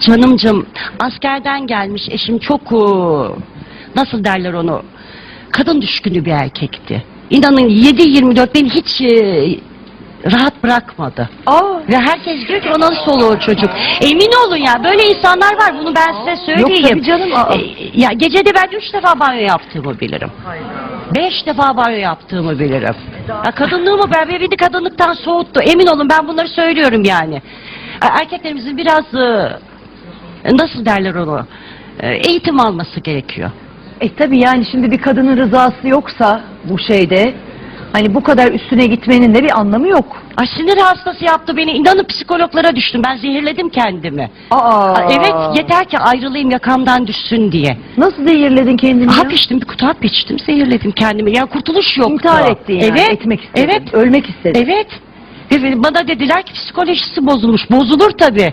Canımcım askerden gelmiş eşim çok e, nasıl derler onu kadın düşkünü bir erkekti. İnanın 7-24 beni hiç e, rahat bırakmadı. Aa, Ve herkes diyor ki o nasıl olur çocuk. Emin olun ya böyle insanlar var bunu ben size söyleyeyim. tabii canım, aa. E, ya gecede ben üç defa banyo yaptığımı bilirim. Beş defa banyo yaptığımı bilirim. Ya kadınlığımı ben beni kadınlıktan soğuttu. Emin olun ben bunları söylüyorum yani. E, Erkeklerimizin biraz e, nasıl derler onu E, eğitim alması gerekiyor. e tabii yani şimdi bir kadının rızası yoksa bu şeyde hani bu kadar üstüne gitmenin de bir anlamı yok. Ay sinir hastası yaptı beni. İnanın psikologlara düştüm. Ben zehirledim kendimi. Aa. Evet yeter ki ayrılayım yakamdan düşsün diye. Nasıl zehirledin kendini? Hap içtim bir kutu hap içtim zehirledim kendimi. Ya kurtuluş yoktu. İntihar ettin yani. Evet. Etmek istedin. Evet. Ölmek istedin. Evet. Ve Bana dediler ki psikolojisi bozulmuş. Bozulur tabii.